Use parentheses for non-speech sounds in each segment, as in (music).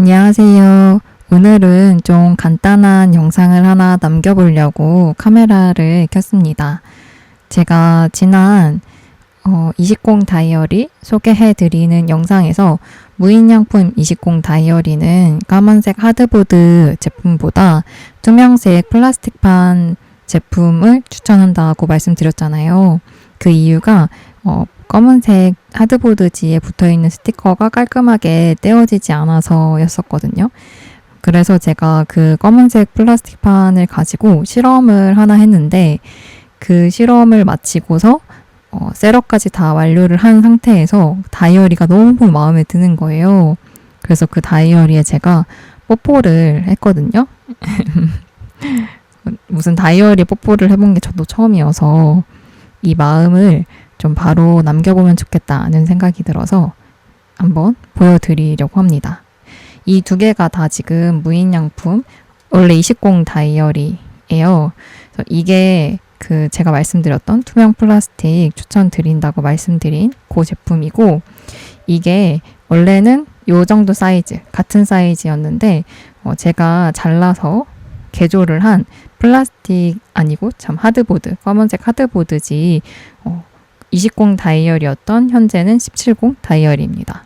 안녕하세요. 오늘은 좀 간단한 영상을 하나 남겨보려고 카메라를 켰습니다. 제가 지난 어, 20 다이어리 소개해드리는 영상에서 무인양품 20 다이어리는 까만색 하드보드 제품보다 투명색 플라스틱판 제품을 추천한다고 말씀드렸잖아요. 그 이유가 어, 검은색 하드보드지에 붙어 있는 스티커가 깔끔하게 떼어지지 않아서였었거든요. 그래서 제가 그 검은색 플라스틱 판을 가지고 실험을 하나 했는데 그 실험을 마치고서 어, 셋업까지 다 완료를 한 상태에서 다이어리가 너무 마음에 드는 거예요. 그래서 그 다이어리에 제가 뽀뽀를 했거든요. (laughs) 무슨 다이어리 뽀뽀를 해본 게 저도 처음이어서 이 마음을 좀 바로 남겨보면 좋겠다는 생각이 들어서 한번 보여드리려고 합니다. 이 두 개가 다 지금 무인양품, 원래 20 다이어리예요. 그래서 이게 그 제가 말씀드렸던 투명 플라스틱 추천드린다고 말씀드린 그 제품이고 이게 원래는 요 정도 사이즈, 같은 사이즈였는데 어 제가 잘라서 개조를 한 플라스틱 아니고 참 하드보드, 검은색 하드보드지 어, 20 다이어리였던 현재는 17공 다이어리입니다.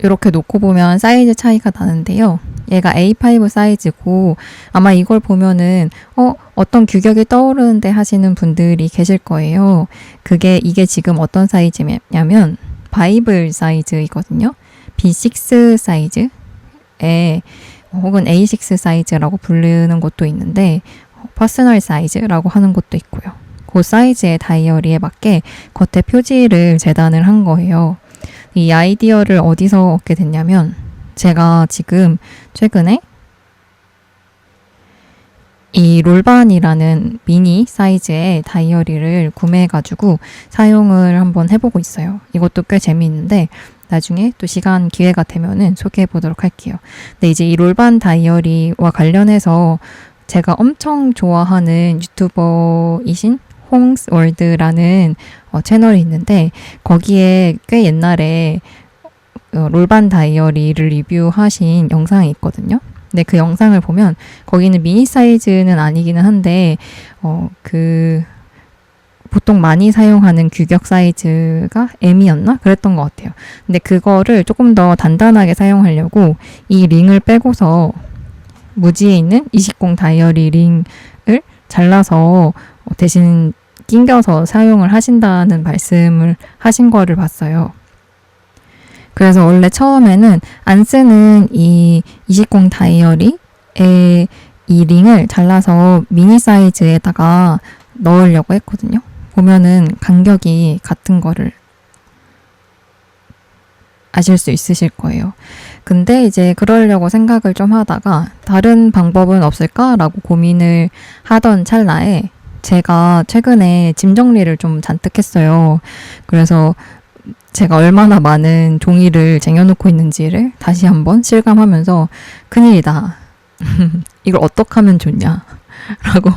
이렇게 놓고 보면 사이즈 차이가 나는데요. 얘가 A5 사이즈고 아마 이걸 보면은 어 어떤 규격이 떠오르는데 하시는 분들이 계실 거예요. 그게 이게 지금 어떤 사이즈냐면 바이블 사이즈이거든요. B6 사이즈에 혹은 A6 사이즈라고 부르는 곳도 있는데 퍼스널 사이즈라고 하는 곳도 있고요. 그 사이즈의 다이어리에 맞게 겉에 표지를 재단을 한 거예요. 이 아이디어를 어디서 얻게 됐냐면 제가 지금 최근에 이 롤반이라는 미니 사이즈의 다이어리를 구매해가지고 사용을 한번 해보고 있어요. 이것도 꽤 재미있는데 나중에 또 시간 기회가 되면은 소개해 보도록 할게요. 근데 이제 이 롤반 다이어리와 관련해서 제가 엄청 좋아하는 유튜버이신 홍스 월드라는 어, 채널이 있는데 거기에 꽤 옛날에 어, 롤반 다이어리를 리뷰하신 영상이 있거든요. 근데 그 영상을 보면 거기는 미니 사이즈는 아니기는 한데 어 그 보통 많이 사용하는 규격 사이즈가 M이었나 그랬던 것 같아요. 근데 그거를 조금 더 단단하게 사용하려고 이 링을 빼고서 무지에 있는 20 다이어리 링을 잘라서 대신 낑겨서 사용을 하신다는 말씀을 하신 거를 봤어요. 그래서 원래 처음에는 안 쓰는 이 20 다이어리에 이 링을 잘라서 미니 사이즈에다가 넣으려고 했거든요. 보면은 간격이 같은 거를 아실 수 있으실 거예요. 근데 이제 그러려고 생각을 좀 하다가 다른 방법은 없을까라고 고민을 하던 찰나에 제가 최근에 짐 정리를 좀 잔뜩 했어요. 그래서 제가 얼마나 많은 종이를 쟁여놓고 있는지를 다시 한번 실감하면서 큰일이다. (laughs) 이걸 어떻게 하면 좋냐. 라고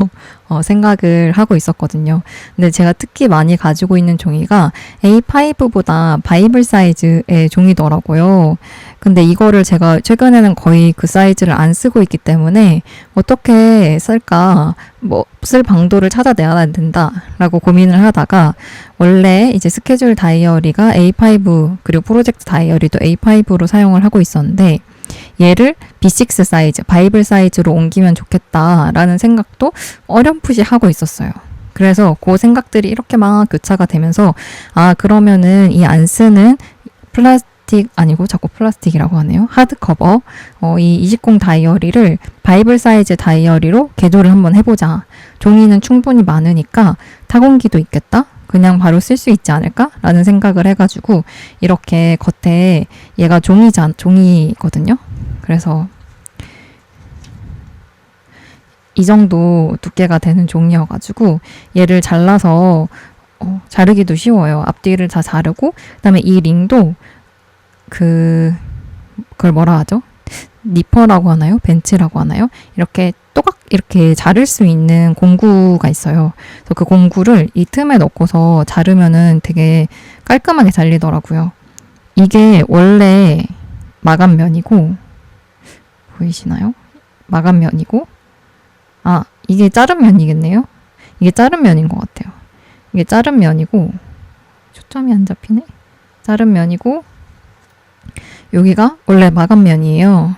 어, 생각을 하고 있었거든요. 근데 제가 특히 많이 가지고 있는 종이가 A5보다 바이블 사이즈의 종이더라고요. 근데 이거를 제가 최근에는 거의 그 사이즈를 안 쓰고 있기 때문에 어떻게 쓸까, 뭐, 쓸 방도를 찾아내야 된다라고 고민을 하다가 원래 이제 스케줄 다이어리가 A5 그리고 프로젝트 다이어리도 A5로 사용을 하고 있었는데 얘를 B6 사이즈, 바이블 사이즈로 옮기면 좋겠다라는 생각도 어렴풋이 하고 있었어요. 그래서 그 생각들이 이렇게 막 교차가 되면서 아 그러면은 이 안 쓰는 플라스틱 아니고 자꾸 플라스틱이라고 하네요. 하드커버 어, 이20 다이어리를 바이블 사이즈 다이어리로 개조를 한번 해보자. 종이는 충분히 많으니까 타공기도 있겠다. 그냥 바로 쓸 수 있지 않을까라는 생각을 해가지고 이렇게 겉에 얘가 종이자 종이거든요. 그래서 이 정도 두께가 되는 종이여가지고 얘를 잘라서 어, 자르기도 쉬워요. 앞뒤를 다 자르고 그다음에 이 링도 그 그걸 뭐라 하죠? 니퍼라고 하나요? 벤치라고 하나요? 이렇게 또각 이렇게 자를 수 있는 공구가 있어요. 그래서 그 공구를 이 틈에 넣고서 자르면은 되게 깔끔하게 잘리더라고요. 이게 원래 마감면이고 보이시나요? 마감면이고 아 이게 자른 면이겠네요. 이게 자른 면인 것 같아요. 이게 자른 면이고 초점이 안 잡히네. 자른 면이고 여기가 원래 마감면이에요.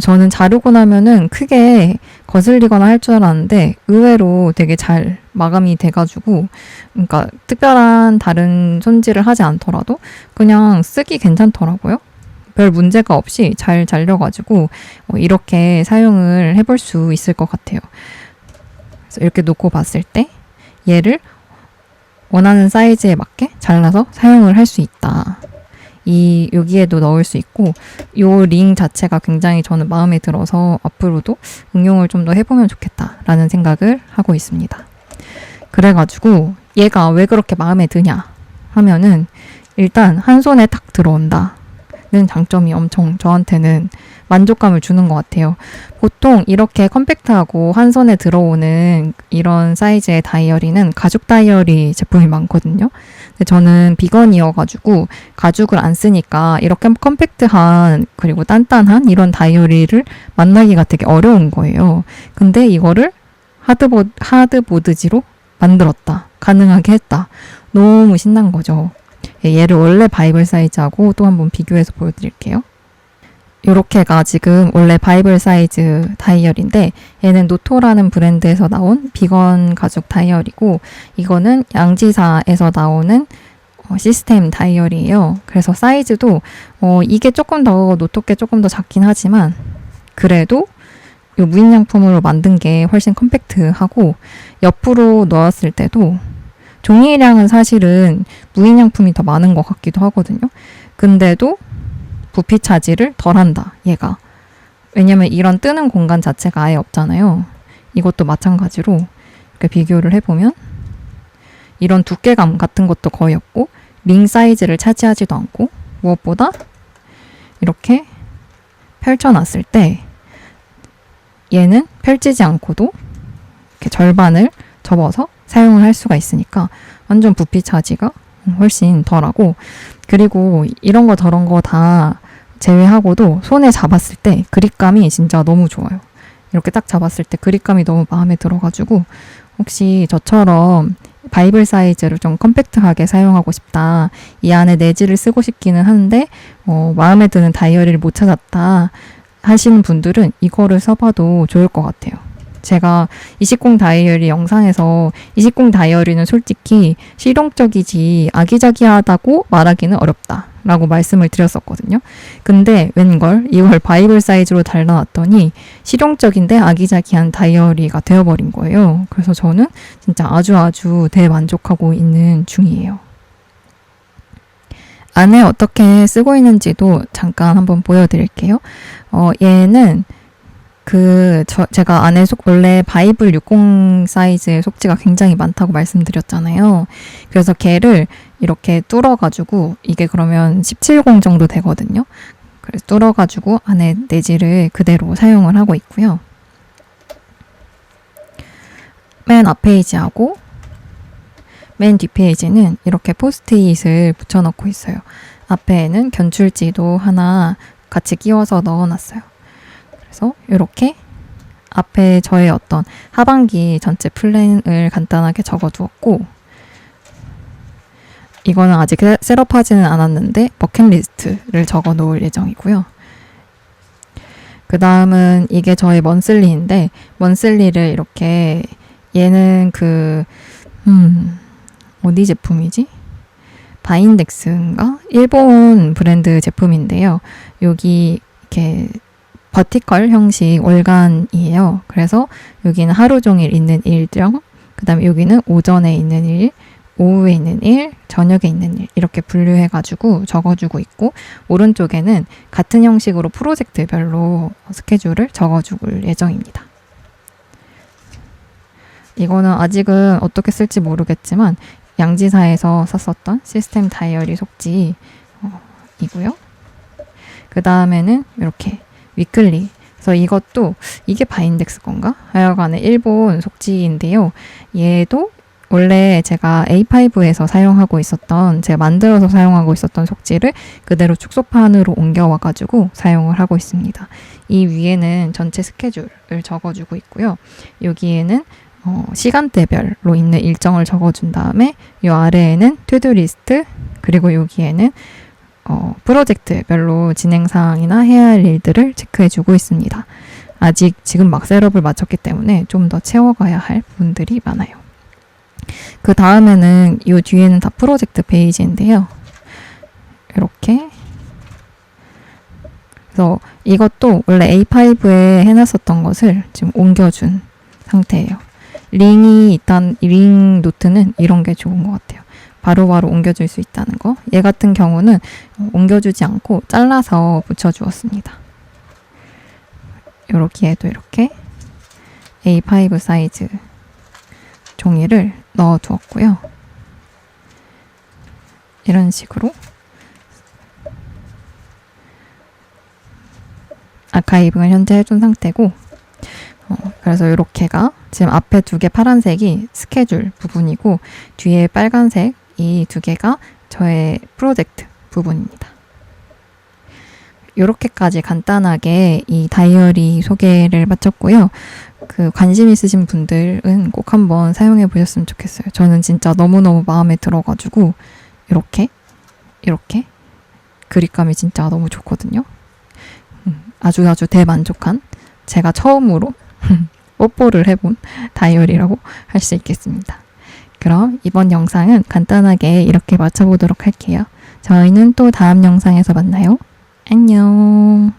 저는 자르고 나면은 크게 거슬리거나 할 줄 알았는데 의외로 되게 잘 마감이 돼가지고 그러니까 특별한 다른 손질을 하지 않더라도 그냥 쓰기 괜찮더라고요. 별 문제가 없이 잘 잘려가지고 어, 이렇게 사용을 해볼 수 있을 것 같아요. 그래서 이렇게 놓고 봤을 때 얘를 원하는 사이즈에 맞게 잘라서 사용을 할 수 있다. 이 여기에도 넣을 수 있고 요 링 자체가 굉장히 저는 마음에 들어서 앞으로도 응용을 좀 더 해보면 좋겠다라는 생각을 하고 있습니다. 그래가지고 얘가 왜 그렇게 마음에 드냐 하면은 일단 한 손에 딱 들어온다. 는 장점이 엄청 저한테는 만족감을 주는 것 같아요. 보통 이렇게 컴팩트하고 한 손에 들어오는 이런 사이즈의 다이어리는 가죽 다이어리 제품이 많거든요. 근데 저는 비건이어가지고 가죽을 안 쓰니까 이렇게 컴팩트한 그리고 단단한 이런 다이어리를 만나기가 되게 어려운 거예요. 근데 이거를 하드보, 하드보드지로 만들었다. 가능하게 했다. 너무 신난 거죠. 예, 얘를 원래 바이블 사이즈하고 또 한번 비교해서 보여드릴게요. 요렇게가 지금 원래 바이블 사이즈 다이얼인데 얘는 노토라는 브랜드에서 나온 비건 가죽 다이얼이고 이거는 양지사에서 나오는 어, 시스템 다이얼이에요. 그래서 사이즈도 어, 이게 조금 더 노토께 조금 더 작긴 하지만 그래도 요 무인양품으로 만든 게 훨씬 컴팩트하고 옆으로 넣었을 때도 종이량은 사실은 무인양품이 더 많은 것 같기도 하거든요. 근데도 부피 차지를 덜 한다, 얘가. 왜냐면 이런 뜨는 공간 자체가 아예 없잖아요. 이것도 마찬가지로 이렇게 비교를 해보면 이런 두께감 같은 것도 거의 없고 링 사이즈를 차지하지도 않고 무엇보다 이렇게 펼쳐놨을 때 얘는 펼치지 않고도 이렇게 절반을 접어서 사용을 할 수가 있으니까 완전 부피 차지가 훨씬 덜하고 그리고 이런 거 저런 거 다 제외하고도 손에 잡았을 때 그립감이 진짜 너무 좋아요. 이렇게 딱 잡았을 때 그립감이 너무 마음에 들어가지고 혹시 저처럼 바이블 사이즈를 좀 컴팩트하게 사용하고 싶다. 이 안에 내지를 쓰고 싶기는 하는데 어, 마음에 드는 다이어리를 못 찾았다 하시는 분들은 이거를 써봐도 좋을 것 같아요. 제가 20공 다이어리 영상에서 20공 다이어리는 솔직히 실용적이지 아기자기하다고 말하기는 어렵다. 라고 말씀을 드렸었거든요. 근데 웬걸 이걸 바이블 사이즈로 달라놨더니 실용적인데 아기자기한 다이어리가 되어버린 거예요. 그래서 저는 진짜 아주 아주 대만족하고 있는 중이에요. 안에 어떻게 쓰고 있는지도 잠깐 한번 보여드릴게요. 어, 얘는 그, 저, 제가 안에 속, 원래 바이블 60 사이즈의 속지가 굉장히 많다고 말씀드렸잖아요. 그래서 걔를 이렇게 뚫어가지고, 이게 그러면 17공 정도 되거든요. 그래서 뚫어가지고 안에 내지를 그대로 사용을 하고 있고요. 맨 앞 페이지하고 맨 뒷 페이지는 이렇게 포스트잇을 붙여넣고 있어요. 앞에는 견출지도 하나 같이 끼워서 넣어놨어요. 그래서 이렇게 앞에 저의 어떤 하반기 전체 플랜을 간단하게 적어두었고 이거는 아직 셋업하지는 않았는데 버킷리스트를 적어 놓을 예정이고요. 그 다음은 이게 저의 먼슬리인데 먼슬리를 이렇게 얘는 그 음, 어디 제품이지? 바인덱스인가? 일본 브랜드 제품인데요. 여기 이렇게 버티컬 형식 월간이에요. 그래서 여기는 하루 종일 있는 일정, 그 다음에 여기는 오전에 있는 일, 오후에 있는 일, 저녁에 있는 일 이렇게 분류해가지고 적어주고 있고 오른쪽에는 같은 형식으로 프로젝트별로 스케줄을 적어줄 예정입니다. 이거는 아직은 어떻게 쓸지 모르겠지만 양지사에서 썼었던 시스템 다이어리 속지이고요. 그 다음에는 이렇게 위클리. 그래서 이것도 이게 바인덱스 건가? 하여간에 일본 속지인데요. 얘도 원래 제가 A5에서 사용하고 있었던, 제가 만들어서 사용하고 있었던 속지를 그대로 축소판으로 옮겨와 가지고 사용을 하고 있습니다. 이 위에는 전체 스케줄을 적어주고 있고요. 여기에는 어, 시간대별로 있는 일정을 적어준 다음에 이 아래에는 투두 리스트 그리고 여기에는 어, 프로젝트별로 진행 사항이나 해야 할 일들을 체크해주고 있습니다. 아직 지금 막 셋업을 마쳤기 때문에 좀 더 채워가야 할 부분들이 많아요. 그 다음에는 이 뒤에는 다 프로젝트 페이지인데요. 이렇게 그래서 이것도 원래 A5에 해놨었던 것을 지금 옮겨준 상태예요. 링이 일단 링 노트는 이런 게 좋은 것 같아요. 바로바로 옮겨줄 수 있다는 거. 얘 같은 경우는 어, 옮겨주지 않고 잘라서 붙여주었습니다. 여기에도 이렇게 A5 사이즈 종이를 넣어 두었고요. 이런 식으로 아카이브는 현재 해준 상태고 어, 그래서 이렇게가 지금 앞에 두 개 파란색이 스케줄 부분이고 뒤에 빨간색 이 두 개가 저의 프로젝트 부분입니다. 이렇게까지 간단하게 이 다이어리 소개를 마쳤고요. 그 관심 있으신 분들은 꼭 한번 사용해 보셨으면 좋겠어요. 저는 진짜 너무너무 마음에 들어가지고 이렇게 이렇게 그립감이 진짜 너무 좋거든요. 음, 아주 아주 대만족한 제가 처음으로 (laughs) 뽀뽀를 해본 다이어리라고 할 수 있겠습니다. 그럼 이번 영상은 간단하게 이렇게 마쳐보도록 할게요. 저희는 또 다음 영상에서 만나요. 안녕.